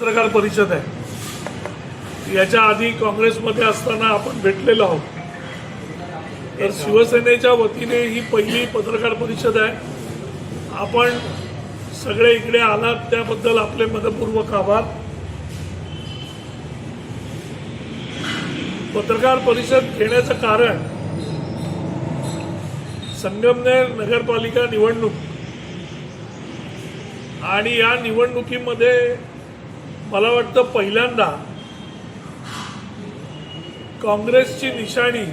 पत्रकार परिषद आहे. याच्या आधी काँग्रेसमध्ये असताना आपण भेटलेलो आहोत. तर शिवसेनेच्या वतीने ही पहिली पत्रकार परिषद आहे. आपण सगळे इकडे आलात त्याबद्दल आपले मनपूर्वक आभार. पत्रकार परिषद घेण्याचं कारण संगमनेर नगरपालिका निवडणूक. आणि या निवडणुकीमध्ये मला वाटतं पहिल्यांदा काँग्रेसची निशाणी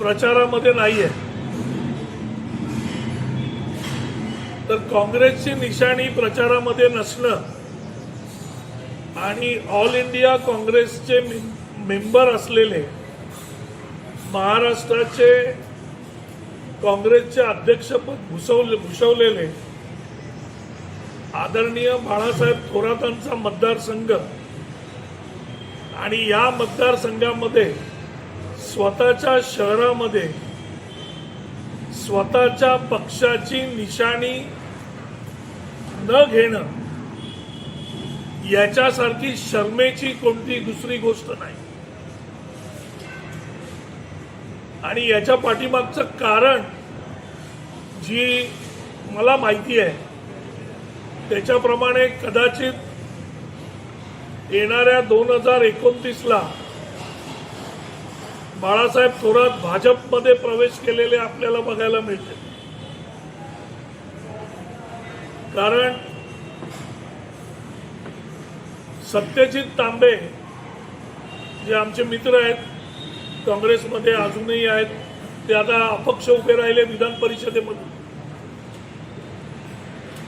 प्रचारामध्ये नाही आहे तर काँग्रेसची निशाणी प्रचारामध्ये नसणं आणि ऑल इंडिया काँग्रेसचे मेंबर असलेले महाराष्ट्राचे काँग्रेसचे अध्यक्षपद भूषवले भूषवलेले आदरणीय बाळासाहेब थोरातांचा मतदारसंघ आणि या मतदारसंघामध्ये स्वतःच्या शहरामध्ये स्वतःच्या पक्षाची निशाणी न घेणं याच्यासारखी शर्मेची कोणती दुसरी गोष्ट नाही. आणि याच्या पाठीमागचं कारण जी मला माहिती आहे त्याच्याप्रमाणे कदाचित येणाऱ्या दोन हजार एकोणतीसला बाळासाहेब थोरात भाजपमध्ये प्रवेश केलेले आपल्याला बघायला मिळते कारण सत्यजित तांबे जे आमचे मित्र आहेत काँग्रेसमध्ये अजूनही आहेत ते आता अपक्ष उभे राहिले विधान परिषदेमध्ये.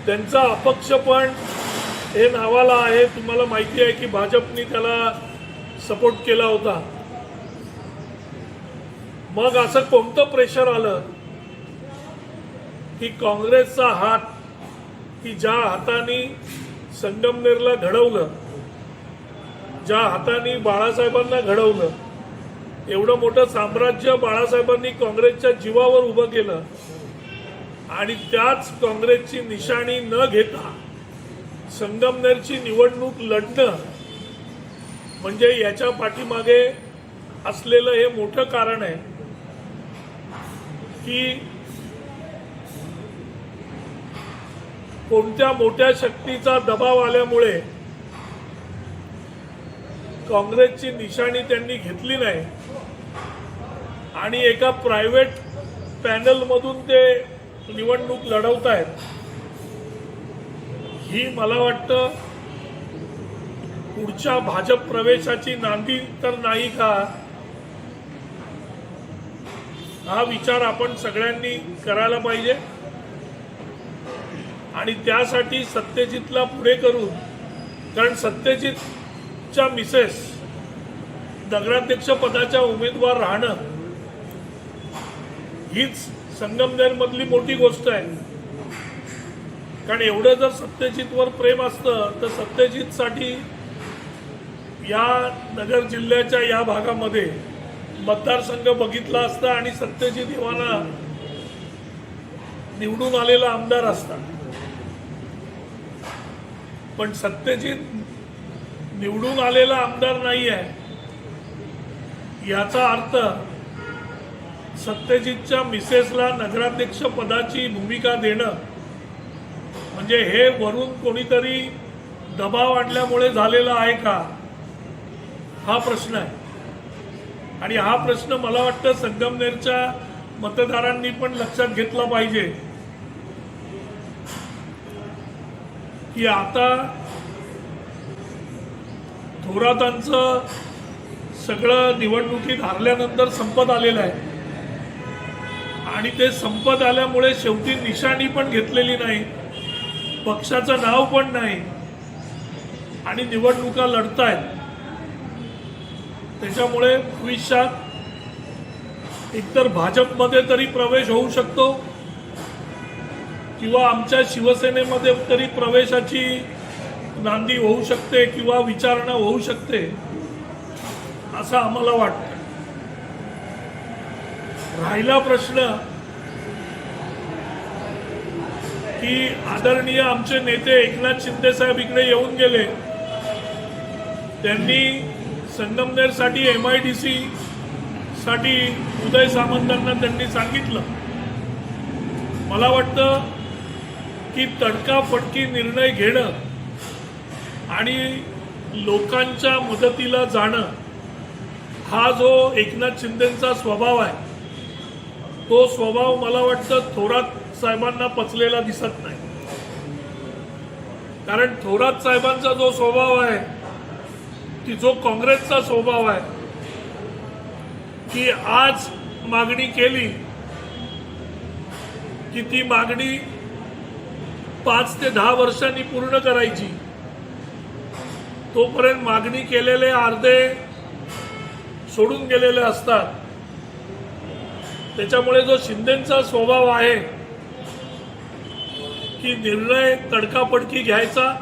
त्यांचा अपक्ष पण हे नावाला आहे. तुम्हाला माहिती आहे की भाजपनी त्याला सपोर्ट केला होता. मग असं कोणतं प्रेशर आलं की काँग्रेसचा हात की ज्या हाताने संगमनेरला घडवलं ज्या हाताने बाळासाहेबांना घडवलं एवढं मोठं साम्राज्य बाळासाहेबांनी काँग्रेसच्या जीवावर उभं केलं आणि त्याच काँग्रेसची निशाणी न घेता संगमनेरची निवडणूक लढणं म्हणजे याच्या पाठीमागे असलेलं हे मोठं कारण आहे की कोणत्या मोठ्या शक्तीचा दबाव आल्यामुळे काँग्रेसची निशाणी त्यांनी घेतली नाही. आणि एका प्रायव्हेट पॅनलमधून ते निवडणूक लढवत आहेत ही मला वाटतं पुढच्या भाजप प्रवेशाची नांदी तर नाही का? हा विचार आपण सगळ्यांनी करायला पाहिजे. आणि त्यासाठी सत्यजितला पुढे करून कारण सत्यजितच्या मिसेस नगराध्यक्ष पदाच्या उमेदवार राहणं हीच संगमनेरमधली मोठी गोष्ट आहे. कारण एवढं जर सत्यजितवर प्रेम असतं तर सत्यजितसाठी या नगर जिल्ह्याच्या या भागामध्ये मतदारसंघ बघितला असता आणि सत्यजित इवाना निवडून आलेला आमदार असता. पण सत्यजित निवडून आलेला आमदार नाही आहे याचा अर्थ सत्यजितच्या मिसेसला नगराध्यक्ष पदाची भूमिका देणं म्हणजे हे वरून कोणीतरी दबाव आणल्यामुळे झालेला आहे का? हा प्रश्न आहे. आणि हा प्रश्न मला वाटतं संगमनेरच्या मतदारांनी पण लक्षात घेतला पाहिजे. की आता थोरातांचं सगळं निवडणुकीत हरल्यानंतर संपत आलेलं आहे. आणि ते संपत आल्यामुळे शेवटी निशाणी पण घेतलेली नाही. पक्षाचं नाव पण नाही. आणि निवडणुका लढतायत. त्याच्यामुळे भविष्यात एकतर भाजपमध्ये तरी प्रवेश होऊ शकतो किंवा आमच्या शिवसेनेमध्ये तरी प्रवेशाची नांदी होऊ शकते किंवा विचारणा होऊ शकते असं आम्हाला वाटतं. राहिला प्रश्न की आदरणीय आमचे नेते एकनाथ शिंदे साहेब इकडे येऊन गेले. त्यांनी संगमनेरसाठी एम आय डी सी साठी उदय सामंतांना त्यांनी सांगितलं. मला वाटतं की तडकाफडकी निर्णय घेणं आणि लोकांच्या मदतीला जाणं हा जो एकनाथ शिंदेचा स्वभाव आहे तो स्वभाव मला वाटतं थोरात साहेबांना पचलेला दिसत नाही. कारण थोरात साहेबांचा जो स्वभाव आहे की जो काँग्रेसचा स्वभाव आहे की आज मागणी केली की ती मागणी पाच ते दहा वर्षांनी पूर्ण करायची. तोपर्यंत मागणी केलेले अर्धे सोडून गेलेले असतात. त्याच्यामुळे जो शिंदेचा स्वभाव आहे की निर्णय तडकाफडकी घ्यायचा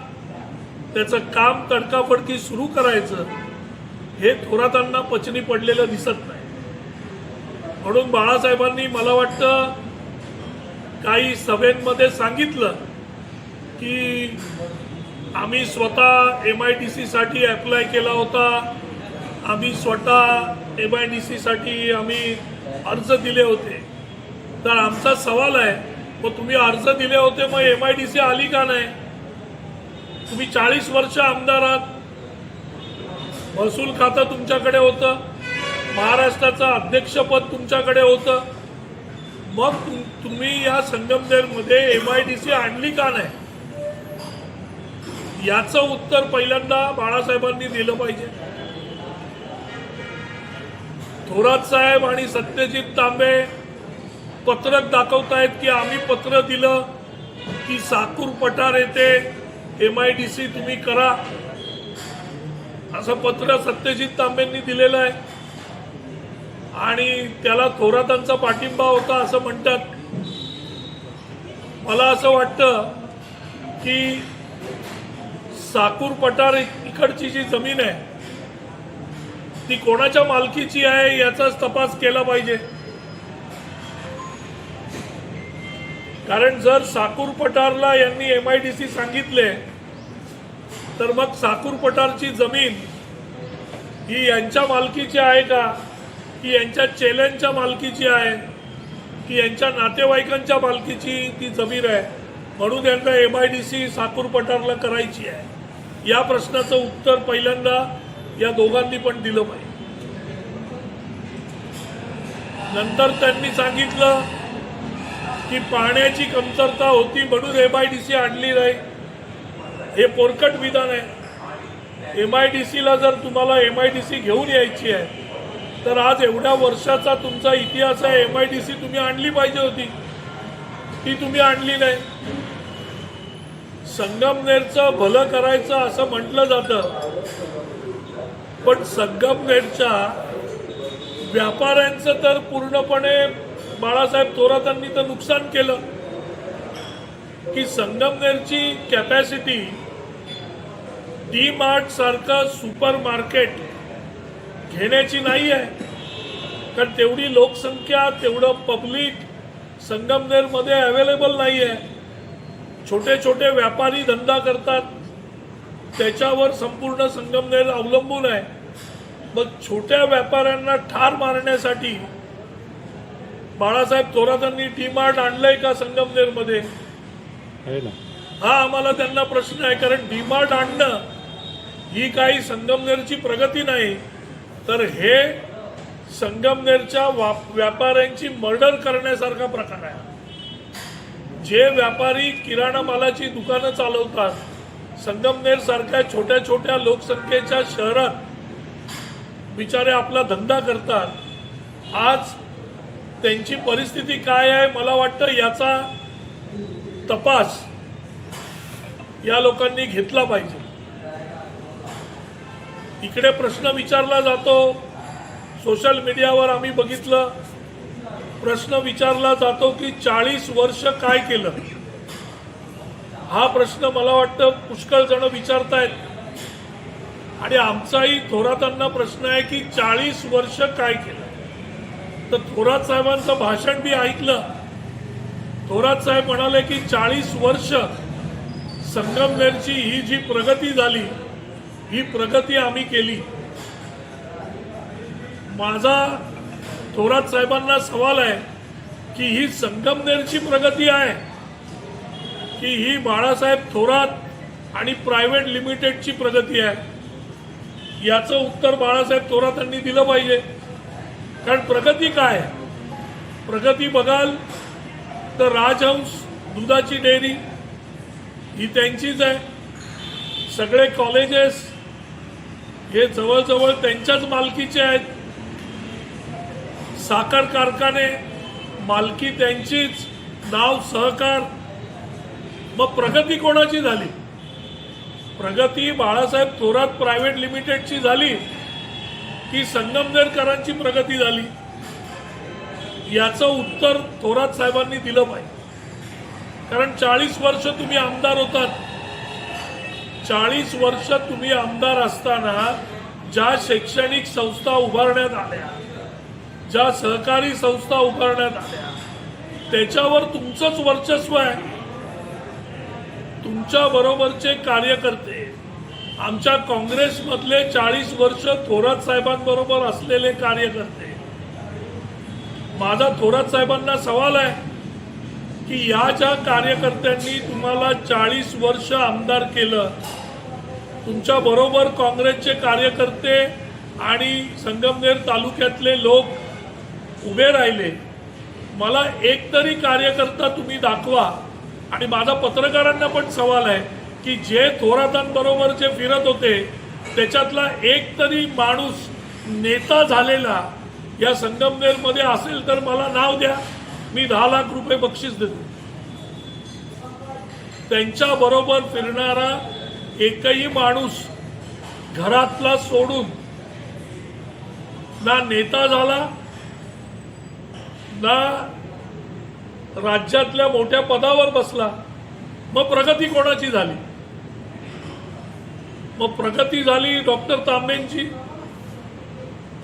त्याचं काम तडकाफडकी सुरू करायचं हे थोरातांना पचनी पडलेलं दिसत नाही. म्हणून बाळासाहेबांनी मला वाटतं काही सभेंमध्ये सांगितलं की आम्ही स्वतः एम आय टी सीसाठी अप्लाय केला होता. आम्ही स्वतः एम आय डी सीसाठी आम्ही अर्ज दिले होते. तर आमचा सवाल आहे मग तुम्ही अर्ज दिले होते मग एम आय डी सी आली का नाही? तुम्ही चाळीस वर्ष आमदार आहात. महसूल खातं तुमच्याकडे होतं. महाराष्ट्राचं अध्यक्षपद तुमच्याकडे होतं. मग तुम्ही या संगमनेरमध्ये एम आय डी सी आणली का नाही? याचं उत्तर पहिल्यांदा बाळासाहेबांनी दिलं पाहिजे. थोरात साहेब आणि सत्यजित तांबे पत्रक दाखवतायत की आम्ही पत्र दिलं की साकूर पठार येते एम आय डी सी तुम्ही करा. असं पत्र सत्यजित तांबेंनी दिलेलं आहे. आणि त्याला थोरातांचा पाठिंबा होता असं म्हणतात. मला असं वाटतं की साकूर पठार इकडची जी जमीन आहे ती कोणाच्या मालकीची आहे याचाच तपास केला पाहिजे. कारण जर साकूर पठारला यांनी एम आय डी सी सांगितले तर मग साकूर पठारची जमीन ही यांच्या मालकीची आहे का? की यांच्या चेल्यांच्या मालकीची आहे? की यांच्या नातेवाईकांच्या मालकीची ती जमीन आहे? म्हणून यांना M I D C Sakur पठारला करायची आहे. या प्रश्नाचं उत्तर पहिल्यांदा या दोघांनी पण दिलं पाहिजे. नंतर त्यांनी सांगितलं की पाण्याची कमतरता होती म्हणून एम आय डी सी आणली नाही. हे पोरकट विधान आहे. एम आय डी सीला जर तुम्हाला एम आय डी सी घेऊन यायची आहे तर आज एवढ्या वर्षाचा तुमचा इतिहास आहे एम आय डी सी तुम्ही आणली पाहिजे होती. ती तुम्ही आणली नाही. संगमनेरचं भलं करायचं असं म्हटलं जातं. पण संगमनेरच्या व्यापाऱ्यांचं तर पूर्णपणे बाळासाहेब थोरातांनी तर नुकसान केलं. की संगमनेरची कॅपॅसिटी डी मार्ट सारखं सुपर मार्केट घेण्याची नाही आहे. कारण तेवढी लोकसंख्या तेवढं पब्लिक संगमनेरमध्ये अवेलेबल नाही आहे. छोटे छोटे व्यापारी धंदा करतात. त्याच्यावर संपूर्ण संगमनेर अवलंबून आहे. मग छोट्या व्यापाऱ्यांना ठार मारण्यासाठी बाळासाहेब थोरातांनी टी मार्ट आणलंय का संगमनेरमध्ये हा आम्हाला त्यांना प्रश्न आहे कारण डीमार्ट आणणं ही काही संगमनेरची प्रगती नाही. तर हे संगमनेरच्या व्यापाऱ्यांची मर्डर करण्यासारखा प्रकार आहे. जे व्यापारी किराणा मालाची दुकानं चालवतात संगमनेर सारख्या छोट्या छोट्या लोकसंख्येच्या शहरात बिचारे आपला धंदा करतात. आज त्यांची परिस्थिती काय आहे मला वाटतं याचा तपास या लोकांनी घेतला पाहिजे. इकडे प्रश्न विचारला जातो. सोशल मीडियावर आम्ही बघितलं. प्रश्न विचारला जातो की चाळीस वर्ष काय केलं? हा प्रश्न मला वाटतं पुष्कळ जण विचारतायत. आणि आमचाही थोरातांना प्रश्न आहे की चाळीस वर्ष काय केलं? तर थोरात साहेबांचं भाषण मी ऐकलं. थोरात साहेब म्हणाले की चाळीस वर्ष संगमनेरची ही जी प्रगती झाली ही प्रगती आम्ही केली. माझा थोरात साहेबांना सवाल आहे की ही संगमनेरची प्रगती आहे? की ही बाळासाहेब थोरात आणि प्रायव्हेट लिमिटेडची प्रगती आहे. याचं उत्तर बाळासाहेब थोरातांनी दिलं पाहिजे. कारण प्रगती काय? प्रगती बघाल तर राजहंस दुधाची डेअरी ही त्यांचीच आहे. सगळे कॉलेजेस हे जवळजवळ त्यांच्याच मालकीचे आहेत. साखर कारखाने मालकी त्यांचीच नाव सहकार मग प्रगती कोणाची झाली? प्रगती बाळासाहेब थोरात प्रायव्हेट लिमिटेडची झाली की संगमनेरकरांची प्रगती झाली? याचं उत्तर थोरात साहेबांनी दिलं पाहिजे. कारण चाळीस वर्ष तुम्ही आमदार होतात. चाळीस वर्ष तुम्ही आमदार असताना ज्या शैक्षणिक संस्था उभारण्यात आल्या ज्या सहकारी संस्था उभारण्यात आल्या त्याच्यावर तुमचंच वर्चस्व आहे. तुमच्या बरोबरचे कार्यकर्ते आमच्या काँग्रेसमधले चाळीस वर्ष थोरात साहेबांबरोबर असलेले कार्यकर्ते माझा थोरात साहेबांना सवाल आहे की या ज्या कार्यकर्त्यांनी तुम्हाला चाळीस वर्ष आमदार केलं तुमच्या बरोबर काँग्रेसचे कार्यकर्ते आणि संगमनेर तालुक्यातले लोक उभे राहिले मला एक तरी कार्यकर्ता तुम्ही दाखवा. आणि माझा पत्रकारांना पण सवाल आहे की जे थोरातांबरोबर जे फिरत होते त्याच्यातला एक तरी माणूस नेता झालेला या संगमनेरमध्ये असेल तर मला नाव द्या. मी दहा लाख रुपये बक्षीस देतो. त्यांच्याबरोबर फिरणारा एकही माणूस घरातला सोडून ना नेता झाला ना राज्यातल्या मोठ्या पदावर बसला मग प्रगती कोणाची झाली? मग प्रगती झाली डॉक्टर तांबेंची.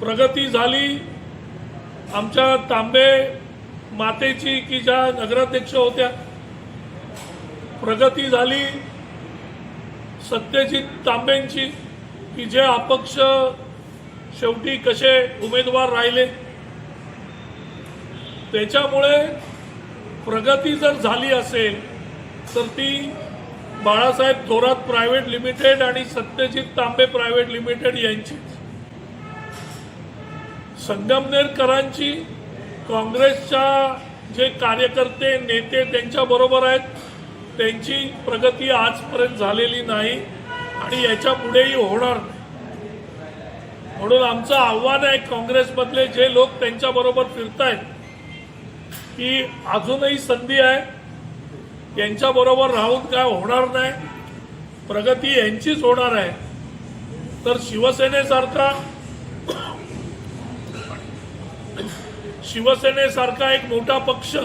प्रगती झाली आमच्या तांबे मातेची की ज्या नगराध्यक्ष होत्या. प्रगती झाली सत्यजित तांबेंची की जे अपक्ष शेवटी कसे उमेदवार राहिले. त्याच्यामुळे प्रगती जर झाली असेल तर ती बाळासाहेब थोरात प्रायव्हेट लिमिटेड आणि सत्यजित तांबे प्रायव्हेट लिमिटेड यांचीच संगमनेरकरांची काँग्रेसच्या जे कार्यकर्ते नेते त्यांच्या बरोबर आहेत. त्यांची प्रगती आजपर्यंत झालेली नाही आणि याच्या पुढेही होणार नाही. म्हणून आमचं आव्हान आहे काँग्रेसमधले जे लोक त्यांच्याबरोबर फिरत फिरतायत की अजूनही संधी आहे. यांच्याबरोबर राहून काय होणार नाही. प्रगती यांचीच होणार आहे. तर शिवसेनेसारखा शिवसेनेसारखा एक मोठा पक्ष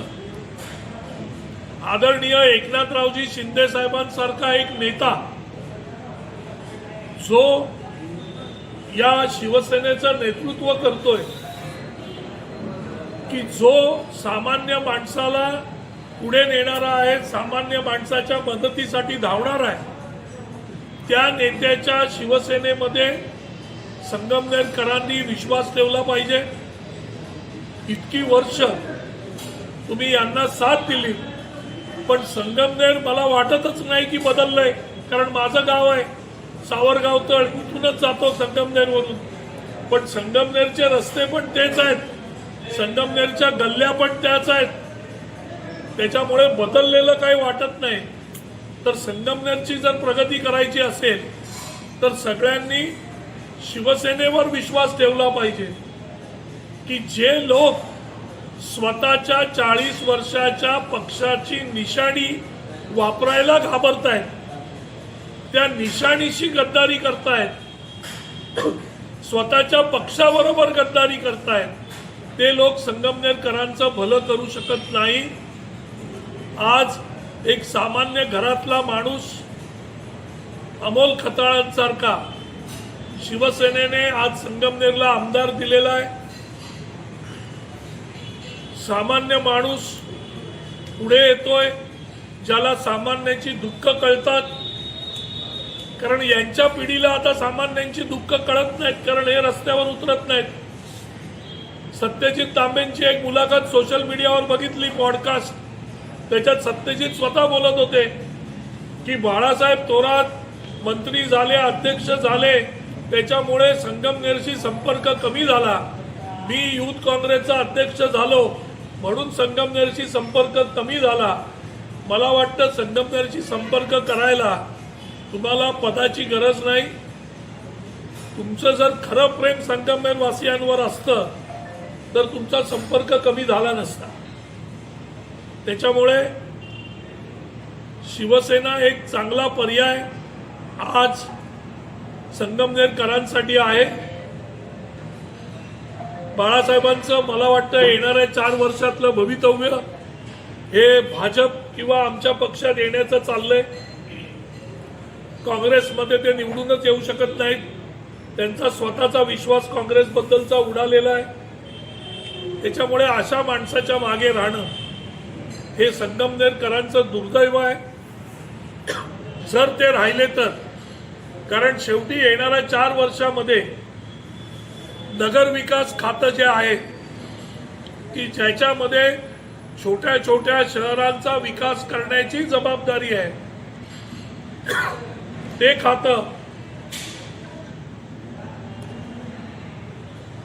आदरणीय एकनाथरावजी शिंदे साहेबांसारखा एक नेता जो या शिवसेनेचं नेतृत्व करतोय. की जो सामान्य माणसाला पुढे नेणारा आहे सामान्य माणसाच्या मदतीसाठी धावणार आहे त्या नेत्याच्या शिवसेनेमध्ये संगमनेरकरांनी विश्वास ठेवला पाहिजे. इतकी वर्ष तुम्ही यांना साथ दिली पण संगमनेर मला वाटतच नाही की बदललंय कारण माझं गाव आहे. सावरगाव तळ इथूनच जातो संगमनेरवरून. पण संगमनेरचे रस्ते पण तेच आहेत. संगमनेरच्या गल्ल्या पण त्याच आहेत. त्याच्यामुळे बदललेलं काही वाटत नाही. तर संगमनेरची जर प्रगती करायची असेल तर सगळ्यांनी शिवसेनेवर विश्वास ठेवला पाहिजे. की जे लोक स्वतःच्या चाळीस वर्षाच्या पक्षाची निशाणी वापरायला घाबरत आहेत त्या निशाणीशी गद्दारी करतायत. स्वतःच्या पक्षाबरोबर गद्दारी करतायत. ते लोक संगमनेरकरांचं भलं करू शकत नाही. आज एक सामान्य घरातला माणूस अमोल खताळांसारखा शिवसेनेने आज संगमनेरला आमदार दिलेला आहे. सामान्य माणूस पुढे येतोय ज्याला सामान्याची दुःख कळतात. कारण यांच्या पिढीला आता सामान्यांची दुःख कळत नाहीत कारण हे रस्त्यावर उतरत नाहीत. सत्यजित तांबेंची एक मुलाखत सोशल मीडियावर बघितली पॉडकास्ट त्याच्यात सत्यजित स्वतः बोलत होते की बाळासाहेब थोरात मंत्री झाले अध्यक्ष झाले त्याच्यामुळे संगमनेरशी संपर्क कमी झाला. मी युथ काँग्रेसचा अध्यक्ष झालो म्हणून संगमनेरशी संपर्क कमी झाला. मला वाटतं संगमनेरशी संपर्क करायला तुम्हाला पदाची गरज नाही. तुमचं जर खरं प्रेम संगमनेर वासियांवर असतं तर तुमचा संपर्क कमी झाला नसता. त्याच्यामुळे शिवसेना एक चांगला पर्याय आज संगमनेरकरांसाठी आहे. बाळासाहेबांचं मला वाटतं येणाऱ्या चार वर्षातलं भवितव्य हे भाजप किंवा आमच्या पक्षात येण्याचं चाललंय. काँग्रेसमध्ये ते निवडूनच येऊ शकत नाहीत. त्यांचा स्वतःचा विश्वास काँग्रेसबद्दलचा उडालेला आहे. त्याच्यामुळे अशा माणसाच्या मागे राहणं हे संगमनेरकरांचं दुर्दैव आहे. जर ते राहिले तर कारण शेवटी येणाऱ्या चार वर्षामध्ये नगर विकास खातं जे आहे की ज्याच्यामध्ये छोट्या छोट्या शहरांचा विकास करण्याची जबाबदारी आहे. ते खातं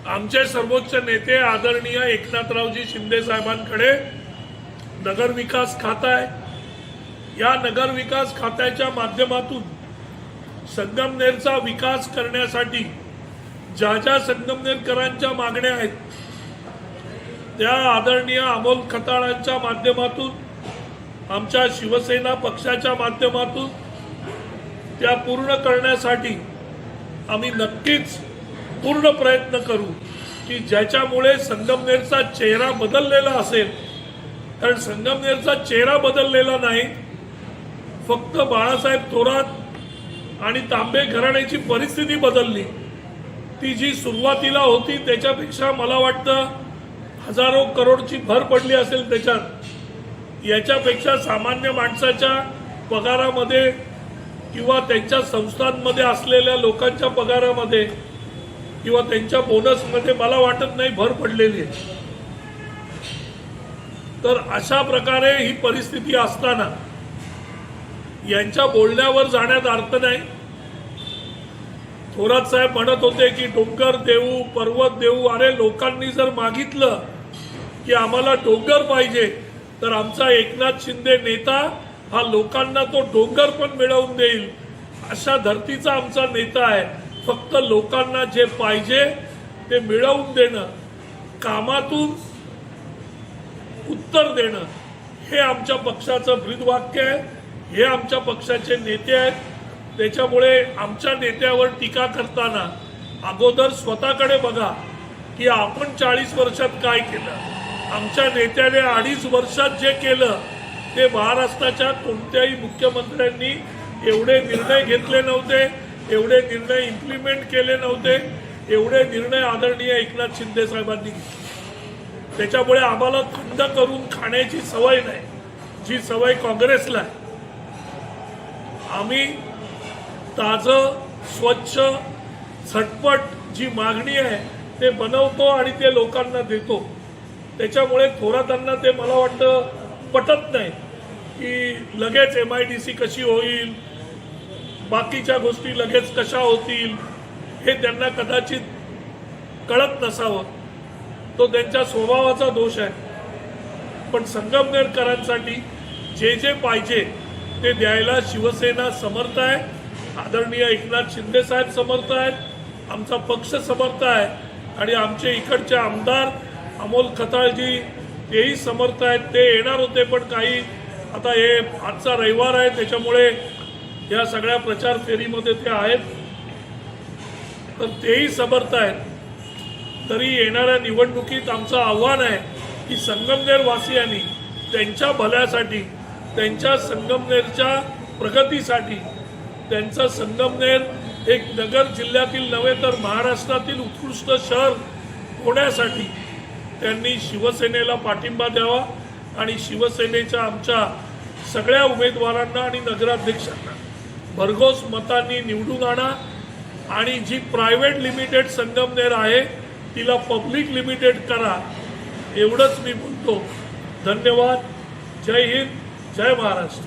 आमचे सर्वोच्च नेते आदरणीय एकनाथरावजी शिंदे साहेबांकडे नगर विकास खातं आहे. या नगर विकास खात्याच्या माध्यमातून संगमनेरचा विकास करण्यासाठी ज्या ज्या संगमनेरकरांच्या मागण्या आहेत त्या आदरणीय अमोल खताळांच्या माध्यमातून आमच्या शिवसेना पक्षाच्या माध्यमातून त्या पूर्ण करण्यासाठी आम्ही नक्कीच पूर्ण प्रयत्न करू की ज्याच्यामुळे संगमनेरचा चेहरा बदललेला असेल. कारण संगमनेरचा चेहरा बदललेला नाही. फक्त बाळासाहेब थोरात आणि तांबे घराण्याची परिस्थिती बदलली. ती जी सुरुवातीला होती त्याच्यापेक्षा मला वाटतं हजारो करोडची भर पडली असेल त्याच्यात. याच्यापेक्षा सामान्य माणसाच्या पगारामध्ये किंवा त्यांच्या संस्थांमध्ये असलेल्या लोकांच्या पगारामध्ये किंवा त्यांच्या बोनसमध्ये मला वाटत नाही भर पडलेली आहे. तर अशा प्रकारे ही परिस्थिती असताना यांच्या बोलण्यावर जाण्यात अर्थ नाही. थोरात साहेब म्हणत होते की डोंगर देऊ पर्वत देऊ अरे लोकांनी जर मागितलं की आम्हाला डोंगर पाहिजे तर आमचा एकनाथ शिंदे नेता हा लोकांना तो डोंगर पण मिळवून देईल. अशा धर्तीचा आमचा नेता आहे. फक्त लोकांना जे पाहिजे ते मिळवून देणं कामातून उत्तर देणं हे आमच्या पक्षाचं ब्रीदवाक्य आहे हे आमच्या पक्षाचे नेते आहेत. त्याच्यामुळे आमच्या नेत्यावर टीका करताना अगोदर स्वतःकडे बघा की आपण चाळीस वर्षात काय केलं. आमच्या नेत्याने अडीच वर्षात जे केलं ते महाराष्ट्राच्या कोणत्याही मुख्यमंत्र्यांनी एवढे निर्णय घेतले नव्हते. एवढे निर्णय इम्प्लिमेंट केले नव्हते एवढे निर्णय आदरणीय एकनाथ शिंदे साहेबांनी घेतले. त्याच्यामुळे आम्हाला थंड करून खाण्याची सवय नाही जी सवय काँग्रेसला आहे. आम्ही ताजं स्वच्छ झटपट जी मागणी आहे ते बनवतो आणि ते लोकांना देतो. त्याच्यामुळे थोरातांना ते मला वाटतं पटत नाही की लगेच एम आय डी सी कशी होईल बाकीच्या गोष्टी लगेच कशा होतील हे त्यांना कदाचित कळत नसावं. तो त्यांच्या स्वभावाचा दोष आहे. पण संगमनेरकरांसाठी जे जे पाहिजे ते द्यायला शिवसेना समर्थ आहे. आदरणीय एकनाथ शिंदे साहेब समर्थ आहेत. आमचा पक्ष समर्थ आहे. आणि आमचे इकडचे आमदार अमोल खताळजी तेही समर्थ आहेत. ते येणार होते पण काही आता हे आजचा रविवार आहे. त्याच्यामुळे या सगळ्या प्रचार फेरीमध्ये ते आहेत. तर तेही समर्थ आहेत. तरी येणाऱ्या निवडणुकीत आमचं आव्हान आहे की संगमनेर वासियांनी त्यांच्या भल्यासाठी त्यांच्या संगमनेरच्या प्रगतीसाठी त्यांचं संगमनेर एक नगर जिल्ह्यातील नव्हे तर महाराष्ट्रातील उत्कृष्ट शहर होण्यासाठी त्यांनी शिवसेनेला पाठिंबा द्यावा आणि शिवसेनेच्या आमच्या सगळ्या उमेदवारांना आणि नगराध्यक्षांना भरघोस मतांनी निवडून आणा. आणि जी प्रायव्हेट लिमिटेड संगमनेर आहे तिला पब्लिक लिमिटेड करा. एवढंच मी बोलतो धन्यवाद. जय हिंद. जय महाराष्ट्र.